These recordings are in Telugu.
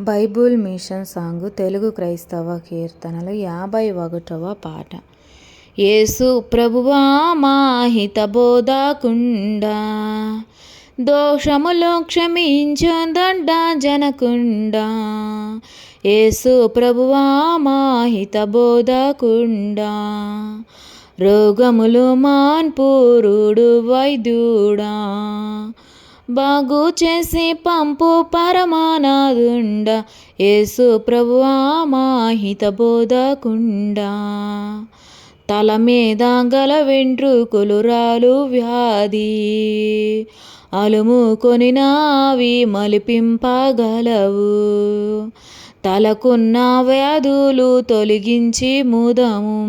బైబుల్ మిషన్ సాంగ్ తెలుగు క్రైస్తవ కీర్తనలు యాభై ఒకటవ పాట. యేసు ప్రభువా మాహిత బోధకుండా. దోషములు క్షమించు జనకుండా. జనకుండ యేసు ప్రభువా మాహిత బోధకుండా. రోగములు మాన్పూరుడు వైద్యుడా. బాగు చేసి పంపు పరమానాదుండ యేసు ప్రభువా మాహిత బోధకుండా. తల మీద గల వెంట్రుకలు రాలు వ్యాధి అలుముకొని నావి మలిపింపగలవు. తలకున్న వ్యాధులు తొలగించి ముదము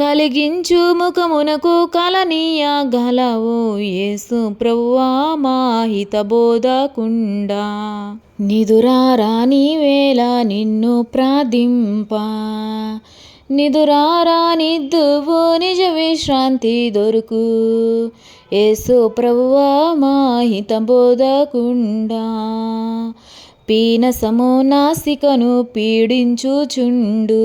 కలిగించు ముఖమునకు కలనీయ గలవు యేసు ప్రభువా మాహిత బోధకుండా నిదురారాని వేళ నిన్ను ప్రార్థింప. నిదురారానిద్దువు నిజ విశ్రాంతి దొరుకు. యేసు ప్రభువా బోధకుండా హితబోధకుండ. పీనసము నాసికను పీడించుచుండు.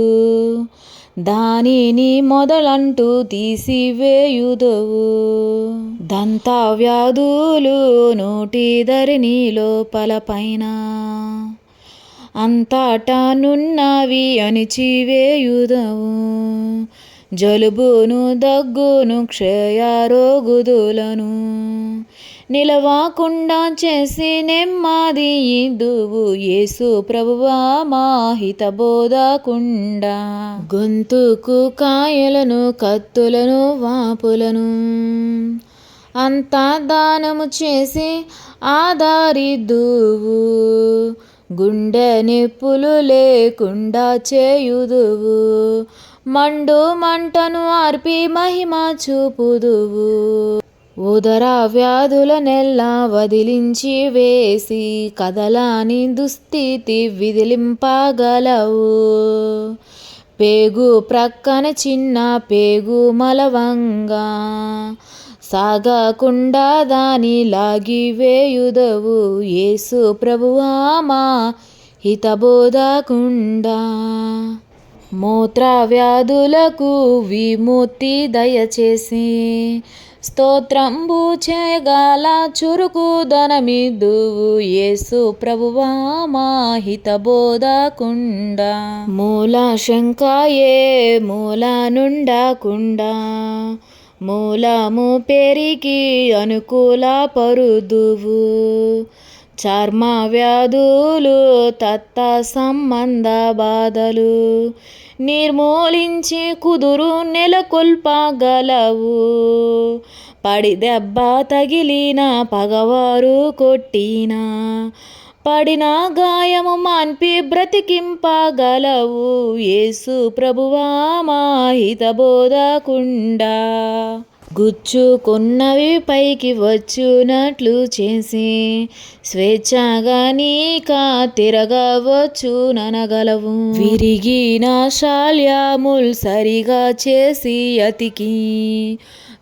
దానిని మొదలంటూ తీసివేయుదవు. దంత వ్యాధులు నోటి ధరిని లోపల పైన అంతటా నున్నవి అణిచివేయుదవు. జలుబును దగ్గును క్షయారోగుదులను నిలవకుండా చేసి నెమ్మది ఇదువు యేసు ప్రభువా మాహిత బోధకుండా. గొంతుకు కాయలను కత్తులను వాపులను అంతా దానము చేసి ఆధారిద్దువు. గుండె నిప్పులు లేకుండా చేయుదువు. మండు మంటను ఆర్పి మహిమ చూపుదువు. ఉదర వ్యాధుల నెల్ల వదిలించి వేసి కదలాని దుస్థితి విదిలింపగలవు. పేగు ప్రక్కన చిన్న పేగు మలవంగా సాగకుండా దాని లాగివేయుదవు యేసు ప్రభువామా హితబోధకుండా మూత్ర వ్యాధులకు విముక్తి దయచేసి. స్తోత్రంబు చేయగల చురుకు ధనమిద్దువు యేసు ప్రభువా మా హితబోధకుండ. మూల శంకాయే మూల నుండకుండా. మూలము పెరిగి అనుకూల పరుదువు. చర్మ వ్యాధులు తత్త సంబంధ బాధలు. నిర్మూలించి కుదురు నెలకొల్పగలవు పడి దెబ్బ తగిలిన పగవారు కొట్టిన పడిన గాయము మాన్పి బ్రతికింపగలవు యేసు ప్రభువా మా హితబోధకుండా. గుచ్చుకున్నవి పైకి వచ్చునట్లు చేసి. స్వేచ్ఛగా నీక తిరగవచ్చు ననగలవు విరిగిన శాల్యాముల్ సరిగా చేసి అతికి.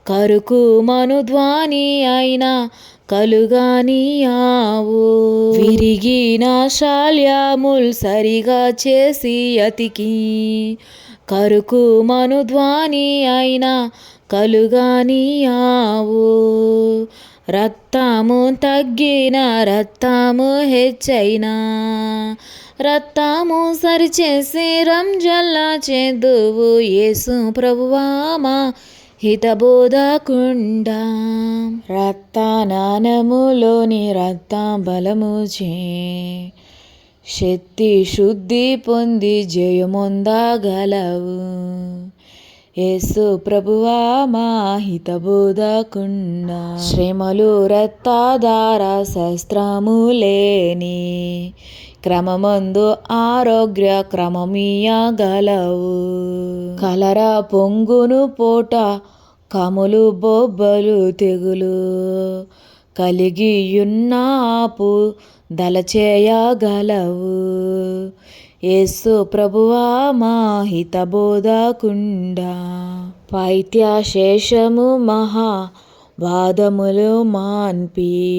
కరుకు మనుధ్వాని అయినా కలుగానియావు. విరిగిన శాల్యాముల్ సరిగా చేసి అతికి. కరుకు మనుధ్వాని అయినా కలుగానియావు రక్తము తగ్గిన రక్తము హెచ్చైనా. రక్తము సరిచేసి రంజల్లా చేదువు. యేసు ప్రభువామా హితబోధకుండా. హితబోధకుండ రక్తనానములోని రక్త బలము చే శక్తి శుద్ధి పొంది జయమొందగలవు. యేసు ప్రభువా మా హితబోధకుండ శ్రమలు రత్తాధార శస్త్రము లేని క్రమమందు ఆరోగ్య క్రమమియగలవు కలర పొంగును పోట కములు బొబ్బలు తెగులు కలిగియున్నాపు దలచేయగలవు యేసు ప్రభువా మా హితబోధకుండ. పైత్యశేషము మహా వాదములు మాన్పి.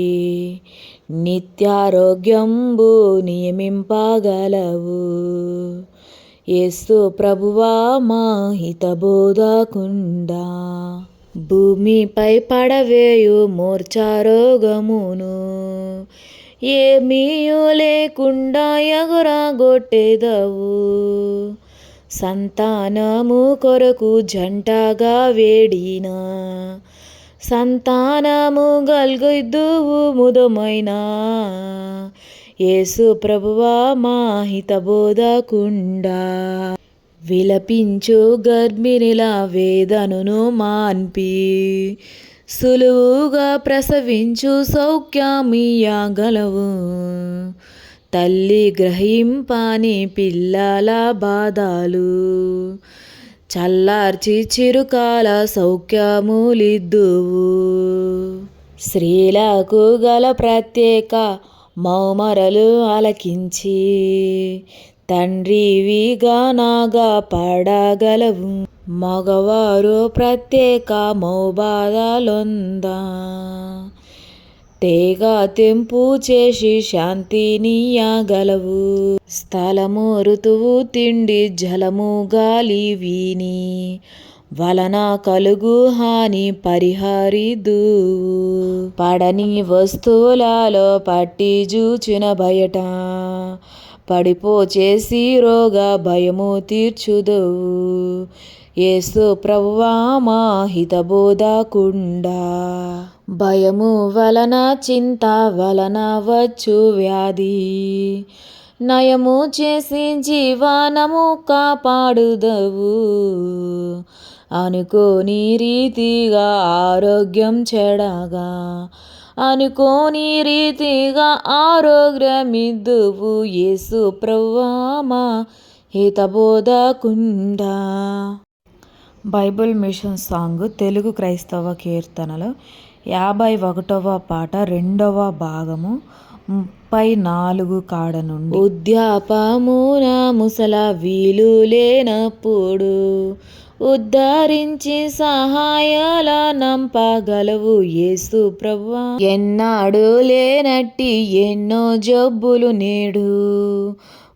నిత్యారోగ్యంబు నియమింపగలవు. యేసు ప్రభువా మా హితబోధకుండా. భూమిపై పడవేయు మూర్ఛారోగమును. ఏమీయో లేకుండా ఎగురగొట్టేదవు. సంతానము కొరకు జంటగా వేడిన సంతానము గల్గొద్దువు ముదమైన. యేసు ప్రభువా మా హితబోధకుండా. విలపించు గర్భిణిల వేదనను మాన్పి. సులువుగా ప్రసవించు సౌఖ్యమియాగలవు. తల్లి గ్రహింపాని పిల్లల బాధలు. చల్లార్చి చిరుకాల సౌఖ్యములిద్దువు. స్త్రీలకు గల ప్రత్యేక మౌమరలు అలకించి తండ్రివిగా నాగా పడగలవు. మగవారు ప్రత్యేక మౌబాధలొందా తేగ తెంపు చేసి శాంతినియగలవు స్థలము ఋతువు తిండి జలము గాలి వీని వలన కలుగు హాని పరిహరిదు. పడని వస్తువులలో పట్టి జూచిన బయట పడిపోచేసి రోగ భయము తీర్చుదవు. యేసు ప్రభువా మా హితబోధకుండా. భయము వలన చింత వలన వచ్చు వ్యాధి. నయము చేసి జీవనము కాపాడుదవు. అనుకోని రీతిగా ఆరోగ్యం చెడగా. అనుకోని రీతిగా ఆరోగ్యమిద్దువు. యేసు ప్రవ్వామా హితబోధకుండా. బైబిల్ మిషన్ సాంగ్ తెలుగు క్రైస్తవ కీర్తనలు యాభై ఒకటవ పాట రెండవ భాగము ముప్పై నాలుగు కాడ నుండి. ఉద్యాపమున ముసల వీలు లేనప్పుడు ఉద్ధరించి సహాయాల నంపగలవు యేసు ప్రభా ఎన్నాడు లేనట్టి ఎన్నో జబ్బులు నేడు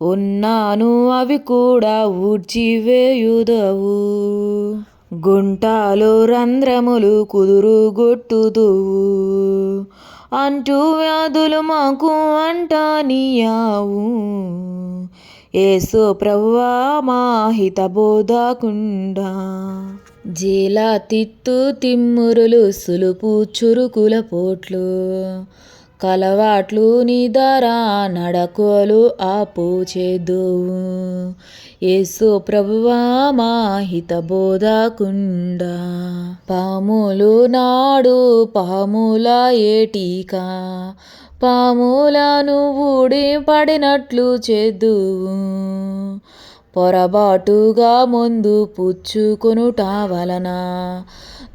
ఉన్నాను అవి కూడా ఊడ్చివేయుదవు గుంటాలు రంధ్రములు కుదురు గొట్టుదువు అంటూ వ్యాధులు మాకు అంటానియావు. ఏసు ప్రవ్వా మా హితబోధకుండా. జీలా తిత్తు తిమ్మురులు సులుపు చురుకుల పోట్లు. కలవాట్లు నిదర నడకలు ఆపుచేదువు యేసు ప్రభువా మా హితబోధకుండా పాములు నాడు పాముల ఏటికా. పాములను ఊడి పడినట్లు చేదువు పొరబాటుగా ముందు పుచ్చుకొనుట వలన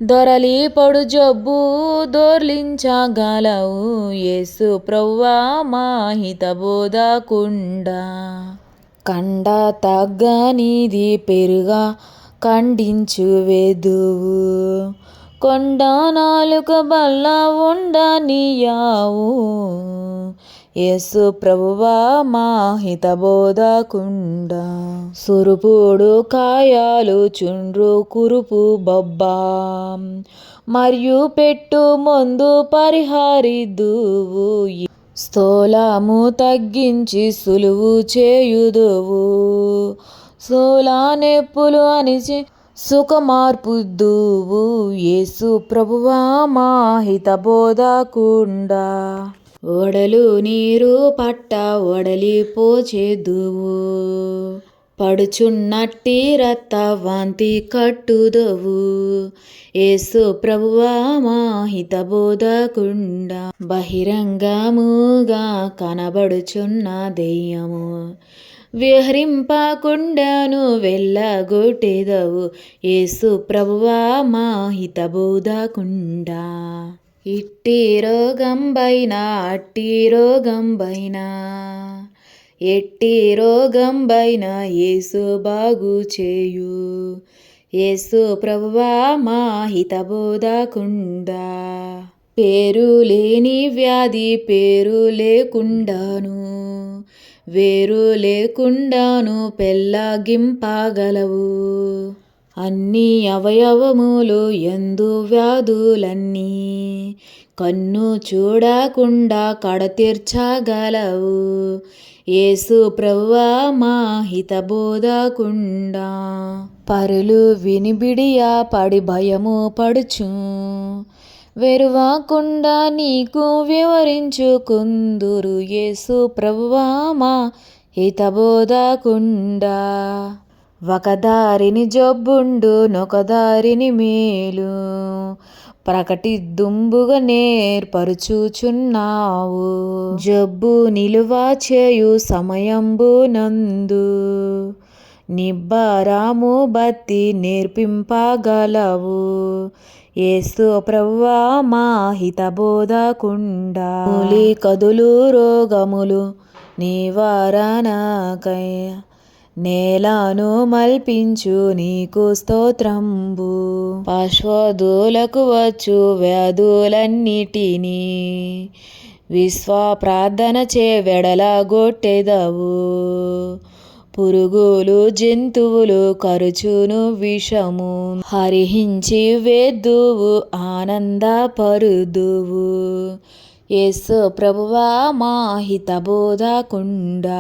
దొరలి పడు జబ్బు దొర్లించగలవు. యేసు ప్రవ్వా మాహిత హితబోధకుండా. కండ తగ్గనిది పెరుగా ఖండించు వెదువు. కొండ నాలుక బల్ల ఉండనియావు యేసు ప్రభువా మా హితబోధకుండా. సురుపుడు కాయాలు చుండ్రు కురుపు బొబ్బా. మరియు పెట్టు ముందు పరిహారిదువు స్థూలము తగ్గించి సులువు చేయుదువు. స్థూలా నెప్పులు అనిచి సుఖమార్పుద్దువు. యేసు ప్రభువా మా హితబోధకుండా. ఓడలు నీరు పట్ట పోచేదువు పడుచున్నట్టి రత్త వాంతి కట్టుదవు. ఏసు ప్రభువా మాహిత బోధకుండా బహిరంగముగా కనబడుచున్న దెయ్యము. విహరింపకుండాను వెళ్ళగొట్టేదవు. ఏసు ప్రభువా మా హితబోధకుండా. ఇట్టి రోగంబైన అట్టి రోగంబైన ఎట్టి రోగంబైన యేసు బాగు చేయు. యేసు ప్రభువా మా హితబోధకుండా. పేరు లేని వ్యాధి పేరు లేకుండాను. వేరు లేకుండాను పెళ్ళగింపగలవు. అన్ని అవయవములు ఎందు వ్యాధులన్నీ కన్ను చూడకుండా కడతీర్చగలవు. యేసు ప్రవ్వా మా హితబోధకుండా. పరులు వినిబిడియా పడి భయము పడుచు. వెరువాకుండా నీకు వివరించుకుందురు. యేసు ప్రవ్వా మా హితబోధకుండా. ఒకదారిని జబ్బుండు నొకదారిని మేలు. ప్రకటిద్దుంబుగా నేర్పరుచుచున్నావు. జబ్బు నిలువ చేయు సమయంబు నందు నిబ్బరాము బత్తి నేర్పింపగలవు. ఏసు ప్రవ్వా మా హితబోధకుండా. కదులు రోగములు నివారణకై నేలను మల్పించు నీకు స్తోత్రంబు. పాశ్వదులకు వచ్చు వ్యాధులన్నిటినీ విశ్వ ప్రార్థన చే వెడలగొట్టెదవు పురుగులు జంతువులు కరుచును విషము. హరిహించి వేద్దువు ఆనందపరుదువు. ఏసు ప్రభువా మా హితబోధకుండా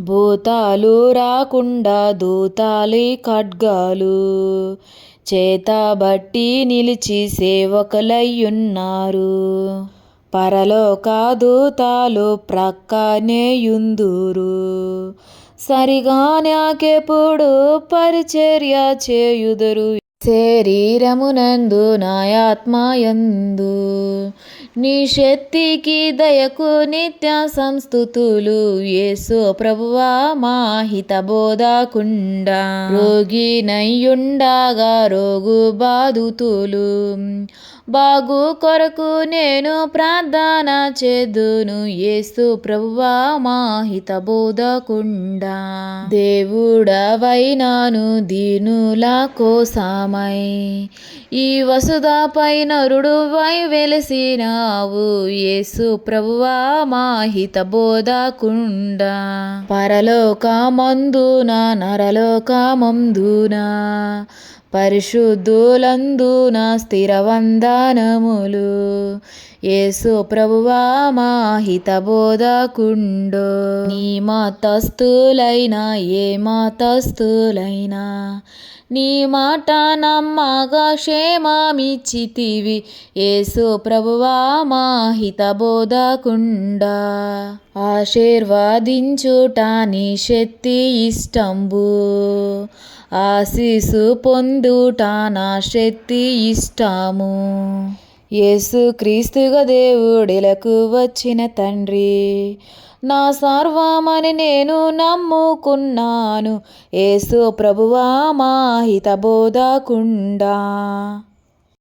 భూతాలు రాకుండా దూతాలి ఖడ్గాలు. చేతబట్టి నిలిచి సేవకులయ్యున్నారు. పరలోక దూతాలు ప్రక్కనే యుందురు. సరిగా నాకెప్పుడు పరిచర్య చేయుదురు. శరీరమునందు నాయాత్మాయందు. నీ శక్తికి దయకు నిత్య సంస్థుతులు. యేసు ప్రభువా మాహిత బోధకుండా. రోగి నయ్యుండగా రోగు బాధుతులు. బాగు కొరకు నేను ప్రార్థన చేదును. యేసు ప్రభువా మాహిత బోధకుండా. దేవుడవైనాను దీనుల కోసమై ఈ వసుధాపై నరుడువై వెలసినావు. యేసు ప్రభువా మా హితబోధకుండా. పరలోకమందున నరలోకమందున. పరిశుద్ధులందున స్థిరవందనములు. యేసు ప్రభువా మా హితబోధకుండో. నీ మతస్థులైనా ఏ మతస్థులైనా నీ మాట నమ్మగా క్షేమమిచ్చితివి. యేసు ప్రభువా మా హితబోధకుండా. ఆశీర్వాదించుట నీ శక్తి ఇష్టంబు. ఆశీసు పొందుట నా శక్తి ఇష్టము. యేసు క్రీస్తుగా దేవుడిలకు వచ్చిన తండ్రి. నా సర్వమని నేను నమ్ముకున్నాను. యేసు ప్రభువా మా హితబోధకుండా